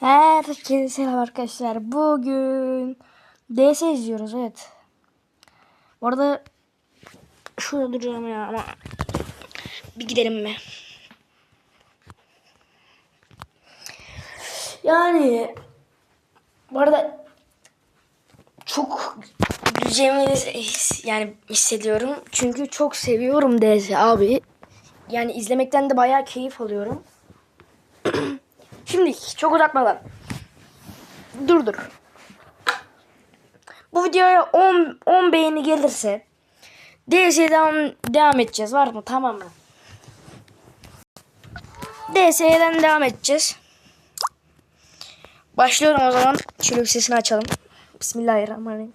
Herkese selam arkadaşlar. Bugün DS izliyoruz evet. Bu arada şurada duracağım ya ama bir gidelim mi? Yani bu arada çok güleceğimi yani hissediyorum. Çünkü çok seviyorum DS abi. Yani izlemekten de bayağı keyif alıyorum. Şimdi çok uzatmadan. Dur dur. Bu videoya 10 10 beğeni gelirse DS'den devam edeceğiz. Var mı? Tamam mı? DS'den devam edeceğiz. Başlıyorum o zaman. Şöyle bir sesini açalım. Bismillahirrahmanirrahim.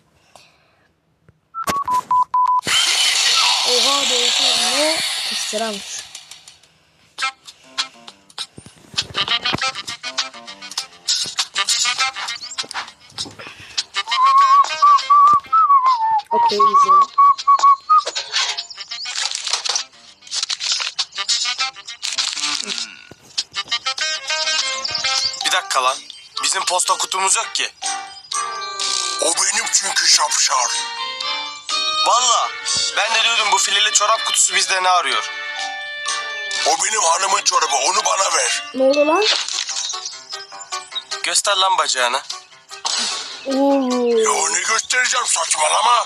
Oha DS ne? Kestir posta kutumuz yok ki. O benim çünkü şapşal. Valla ben de diyordum bu fileli çorap kutusu bizde ne arıyor? O benim hanımın çorabı onu bana ver. Ne oldu lan? Göster lan bacağını. Oo. Ya ne göstereceğim saçmalama.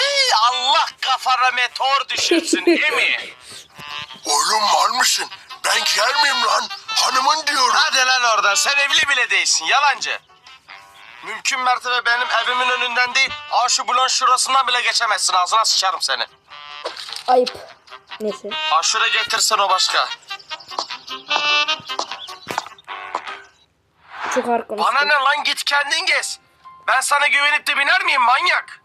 Ey Allah kafana meteor düşürsün emi. Oğlum mal mısın? Ben giyer miyim lan? Hanımın lan oradan sen evli bile değilsin yalancı. Mümkün mertebe benim evimin önünden değil, aa şu blon şurasından bile geçemezsin. Ağzına sıçarım seni. Ayıp. Neyse. Aa şuraya getirsen o başka. Çok ağır konuştum. Bana ne lan git kendin gez. Ben sana güvenip de biner miyim manyak?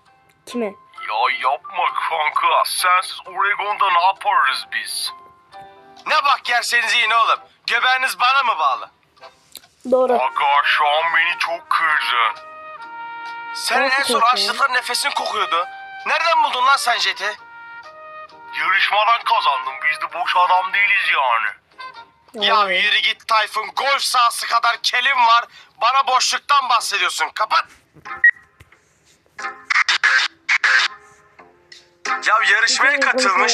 Kime? Ya yapma kanka. Sensiz Oregon'da ne yaparız biz? Ne bak yerseniz yiyin oğlum. Göbeğiniz bana mı bağlı? Doğru. Aga şu an beni çok kırdın. Senin Nasıl en son kokuyor? açlıkla nefesin kokuyordu. Nereden buldun lan sen jeti? Yarışmadan kazandım. Biz de boş adam değiliz yani. Ya yürü git Tayfun. Golf sahası kadar kelim var. Bana boşluktan bahsediyorsun. Kapat. Ya yarışmaya katılmış.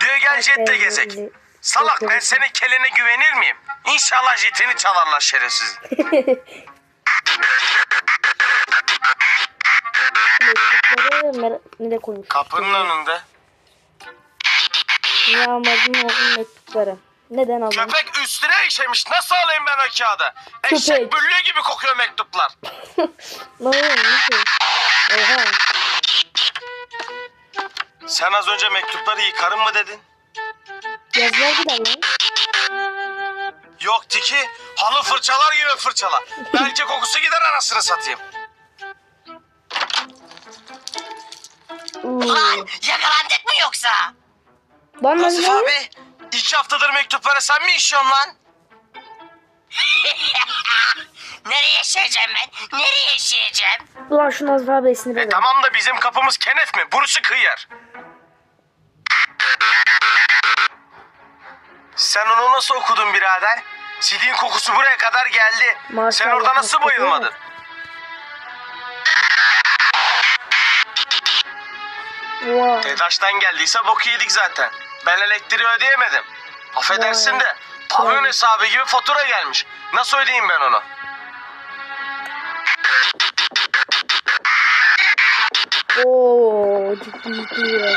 Diyor gel jetle gezek. Salak ben senin keline güvenir miyim? İnşallah jetini çalarlar şerefsiz. Mektupları nereye koymuş? Kapının önünde. Ne amacın olsun mektupları. Neden aldın? Köpek üstüne işemiş. Nasıl alayım ben o kağıdı? Eşek Köpek. büllüğü gibi kokuyor mektuplar. Ne oluyor? Nasıl? Oha. Sen az önce mektupları yıkarım mı dedin? Yazılar gider lan. Yok Tiki. Halı fırçalar gibi fırçala. Belki kokusu gider anasını satayım. Oo. Yakalandık mı yoksa? Lan Nasıl lan lan. abi? İki haftadır mektuplara sen mi işiyorsun lan? Nereye yaşayacağım ben? Nereye yaşayacağım? Ulan şu Nazif abi sinir E tamam da bizim kapımız kenef mi? Burası kıyar. Sen onu nasıl okudun birader? Sidin kokusu buraya kadar geldi. Sen Maşallah, orada nasıl bayılmadın? TEDAŞ'tan geldiyse boku yedik zaten. Ben elektriği ödeyemedim. Affedersin Vay. de pavyon Vay. hesabı gibi fatura gelmiş. Nasıl ödeyeyim ben onu? Oo ciddi ciddi.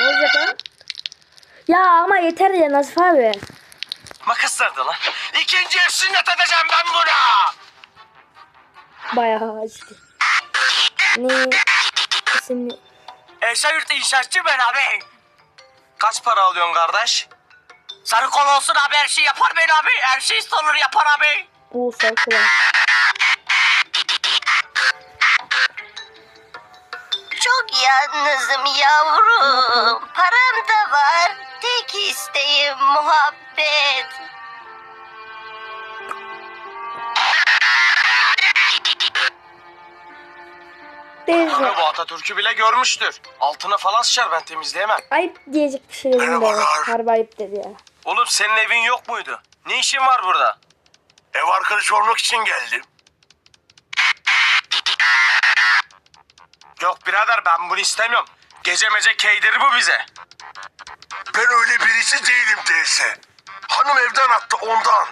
Ne olacak lan? Ya ama yeter ya Nazif abi. Makas nerede lan? İkinci ev sünnet edeceğim ben buna. Bayağı ciddi. Ne? İsimli. Eşeyurt inşaatçı ben abi. Kaç para alıyorsun kardeş? Sarı kol olsun abi her şey yapar ben abi. Her şey sorulur yapar abi. Bu sarkılan. Çok yalnızım yavrum. Param da var. Tek isteğim muhabbet. Teyze. Bu Atatürk'ü bile görmüştür. Altına falan sıçar ben temizleyemem. Ayıp diyecek bir şey dedim de. Harbi ayıp dedi ya. Oğlum senin evin yok muydu? Ne işin var burada? Ev arkadaşı arkadaş olmak için geldim. Yok birader ben bunu istemiyorum. Gece mece keydir bu bize. Ben öyle birisi değilim teyze. Hanım evden attı ondan.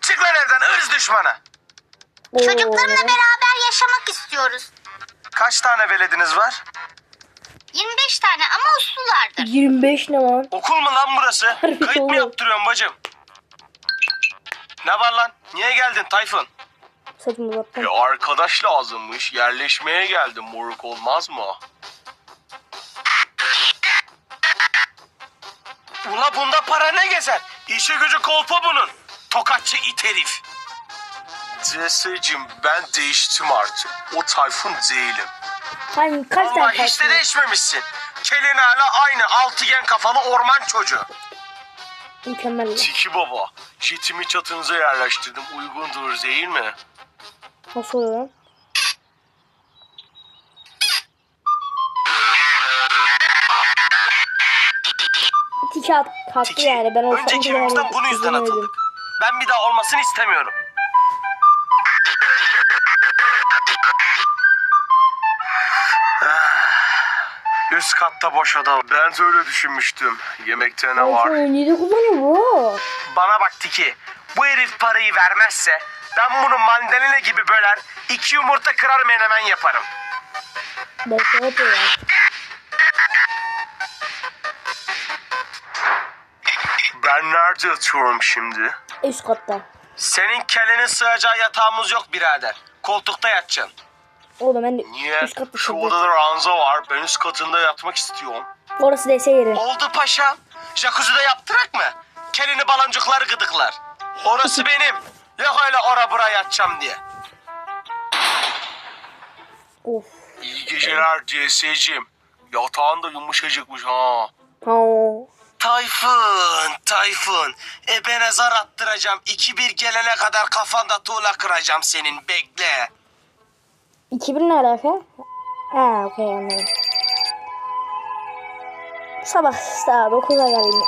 Çık lan evden ırz düşmanı. Çocuklarımla beraber yaşamak istiyoruz. Kaç tane velediniz var? 25 tane ama uslulardır. 25 ne lan? Okul mu lan burası? Kayıt mı oğlum. yaptırıyorsun bacım? Ne var lan? Niye geldin Tayfun? Saçımı uzattım. E arkadaş lazımmış. Yerleşmeye geldim. Moruk olmaz mı? Ula bunda para ne gezer? İşi gücü kolpa bunun. Tokatçı it herif. CS'cim ben değiştim artık. O Tayfun değilim. Hangi kaç Ama hiç de değişmemişsin. Kelin hala aynı altıgen kafalı orman çocuğu. Mükemmel. Tiki baba. Jetimi çatınıza yerleştirdim. Uygundur değil mi? Nasıl oluyor lan? Tiki at, attı Tiki. yani. Ben olsam Önceki yani bunu yüzden atıldık. Ben bir daha olmasını istemiyorum. Üst katta boş oda. Ben de öyle düşünmüştüm. Yemekte ne var? 17 kullanıyor bu. Bana bak Tiki. Bu herif parayı vermezse ben bunu mandalina gibi böler, iki yumurta kırar menemen yaparım. Ben şey yapıyor ya. Ben nerede yatıyorum şimdi? Üst katta. Senin kelenin sığacağı yatağımız yok birader. Koltukta yatacaksın. Oğlum ben de Niye? üst katta Şu odada ranza var. Ben üst katında yatmak istiyorum. Orası DS yeri. Oldu paşam. Jacuzzi'de yaptırak mı? Kelini balancıklar gıdıklar. Orası benim. Yok öyle ora bura yatacağım diye. Of. İyi geceler CS'cim. Yatağın da yumuşacıkmış ha. Ha. Tayfun, Tayfun. E ben zar attıracağım. 2-1 gelene kadar kafanda tuğla kıracağım senin. Bekle. 2000 ne alaka? Ha okey anladım. Sabah saat 9'a geldim.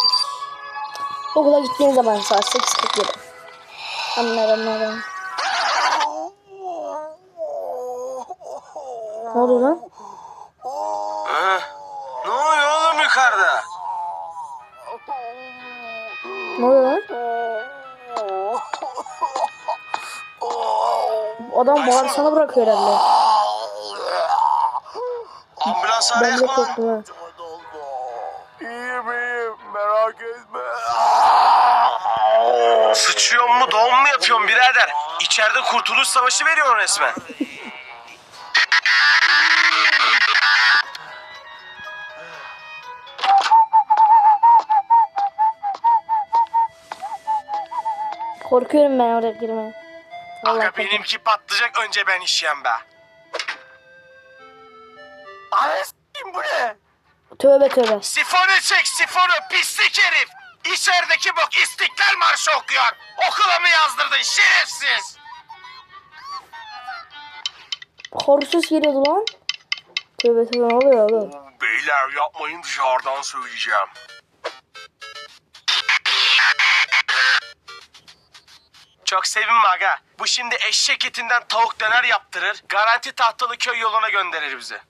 Okula gittiğim zaman saat 8.47. Anladım anladım. Ne oluyor lan? Hı? Ne oluyor oğlum yukarıda? Ne oluyor lan? Adam bağırsana bırakıyor herhalde. Ambulans Ben de mı lan? korktum ha. İyiyim iyiyim merak etme. Sıçıyor mu doğum mu yapıyorsun birader? İçeride kurtuluş savaşı veriyorsun resmen. Korkuyorum ben oraya girmeye. Allah Aga korkuyorum. benimki patlayacak önce ben işeyem be. Anne s**eyim bu ne? Tövbe tövbe. Sifonu çek sifonu pislik herif. İçerideki bok istiklal marşı okuyor. Okula mı yazdırdın şerefsiz? Horsus geliyordu lan. Tövbe tövbe ne oluyor oğlum? Beyler yapmayın dışarıdan söyleyeceğim. Çok sevinme aga. Bu şimdi eşek etinden tavuk döner yaptırır. Garanti tahtalı köy yoluna gönderir bizi.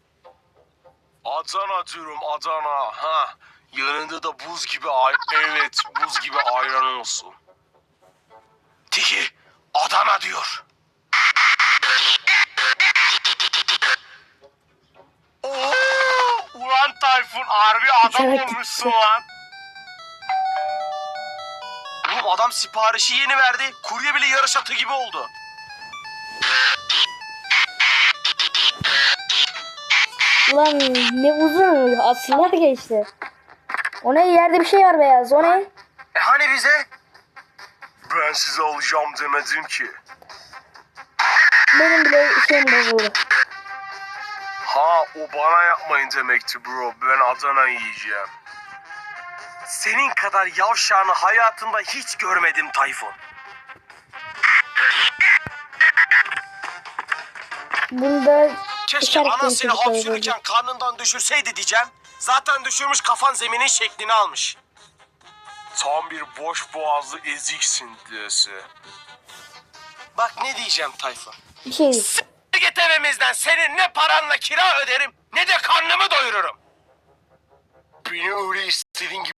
Adana diyorum Adana. Ha. Yanında da buz gibi ay evet buz gibi ayran olsun. Tiki Adana diyor. Oo, ulan Tayfun harbi adam olmuşsun lan. Oğlum adam siparişi yeni verdi. Kurye bile yarış atı gibi oldu. Ulan ne uzun asırlar geçti. O ne yerde bir şey var beyaz o ne? E hani bize? Ben size alacağım demedim ki. Benim bile şeyim bozuldu. Ha o bana yapmayın demekti bro. Ben Adana yiyeceğim. Senin kadar yavşağını hayatımda hiç görmedim Tayfun. Bunda Keşke anan seni hapşırırken karnından düşürseydi diyeceğim. Zaten düşürmüş kafan zeminin şeklini almış. Tam bir boş boğazlı eziksin diyesi. Bak ne diyeceğim Tayfun. Şey değil. S- git evimizden senin ne paranla kira öderim ne de karnımı doyururum. Beni öyle istediğin gibi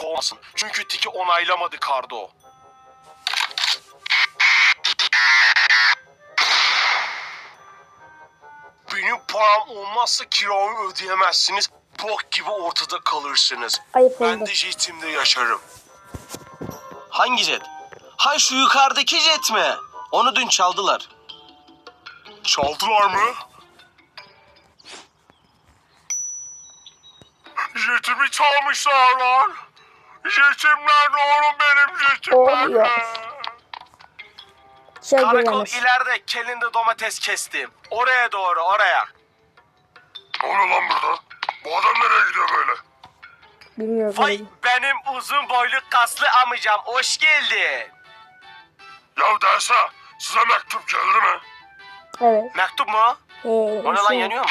kovmasın. Çünkü Tiki onaylamadı Kardo. Benim param olmazsa kiramı ödeyemezsiniz. Bok gibi ortada kalırsınız. Ayıp Ben oldu. de jetimde yaşarım. Hangi jet? Hay şu yukarıdaki jet mi? Onu dün çaldılar. Çaldılar mı? Jetimi çalmışlar lan. Jetim nerede oğlum benim jetim ya. Şey Karakol görüyormuş. ileride kelinde domates kestim. Oraya doğru oraya. Ne oluyor lan burada? Bu adam nereye gidiyor böyle? Bilmiyorum. Vay benim uzun boylu kaslı amcam hoş geldin. Ya derse size mektup geldi mi? Evet. Mektup mu? Ee, O ne lan şey- yanıyor mu?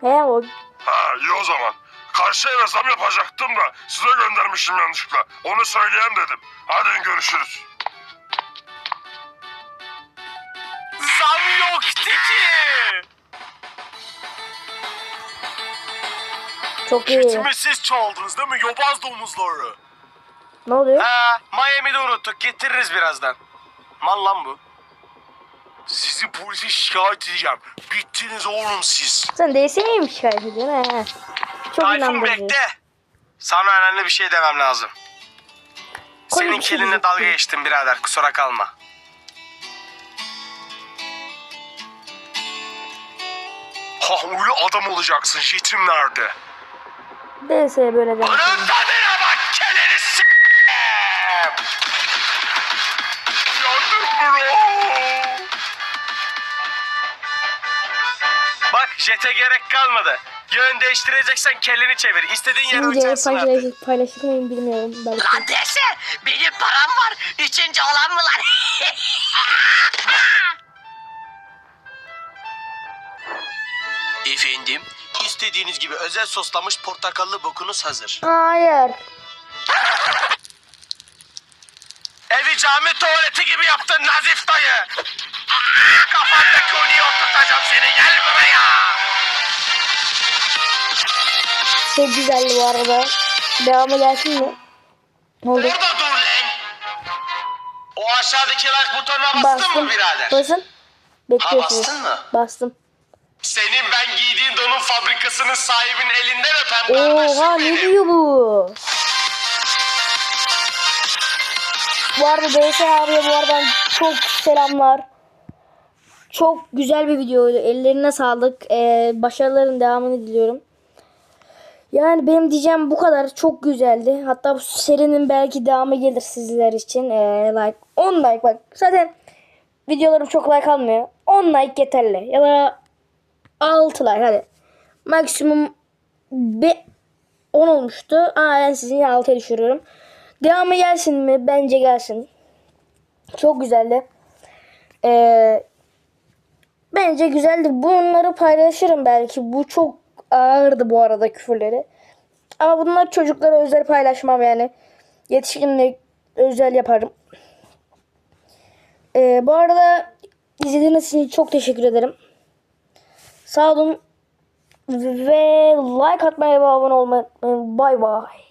He o. Ha iyi o zaman. Karşı eve zam yapacaktım da size göndermişim yanlışlıkla. Onu söyleyeyim dedim. Hadi görüşürüz. Zam yoktu ki. Çok iyi. Jetimi siz çaldınız değil mi? Yobaz domuzları. Ne oluyor? Ha, Miami'de unuttuk. Getiririz birazdan. Mal lan bu. Sizi polise şikayet edeceğim. Bittiniz oğlum siz. Sen DS'yi mi şikayet ediyorsun? He. Çok Tayfun inandırıcı. bekle. Sana önemli bir şey demem lazım. Koy Senin bir şey kelinle dalga geçtim birader. Kusura kalma. Ha öyle adam olacaksın. Jetim nerede? DS'ye böyle demek. Bunun tadına bak kelini s***. Bak jete gerek kalmadı. Yön değiştireceksen kelleni çevir. İstediğin yere Videoyu uçarsın artık. paylaşır, paylaşır mıyım bilmiyorum. Belki. Lan dese benim param var. Üçüncü olan mı lan? istediğiniz gibi özel soslamış portakallı bokunuz hazır. Hayır. Evi cami tuvaleti gibi yaptın Nazif dayı. Kafandaki uniyi oturtacağım seni. Gel buraya. Çok güzeldi bu arada. Devamı gelsin mi? Ne oldu? Burada dur lan. O aşağıdaki like butonuna bastın Bastım. mı birader? Basın. Bekliyorsunuz. bastın mı? Bastım. Senin ben giydiğin donun fabrikasının sahibinin elinden kardeşim Oha benim. ne diyor bu? Bu arada DS abiye bu arada çok selamlar. Çok güzel bir videoydu. Ellerine sağlık. Ee, başarıların devamını diliyorum. Yani benim diyeceğim bu kadar. Çok güzeldi. Hatta bu serinin belki devamı gelir sizler için. Ee, like 10 like bak. Zaten videolarım çok like almıyor. 10 like yeterli. Ya da 6 like hadi. Maksimum be 10 olmuştu. Aa ben sizin 6'ya düşürüyorum. Devamı gelsin mi? Bence gelsin. Çok güzeldi. Ee, bence güzeldi. Bunları paylaşırım belki. Bu çok ağırdı bu arada küfürleri. Ama bunlar çocuklara özel paylaşmam yani. Yetişkinle özel yaparım. Ee, bu arada izlediğiniz için çok teşekkür ederim. Sağ olun. Ve like atmayı ve abone olmayı unutmayın. Bay bay.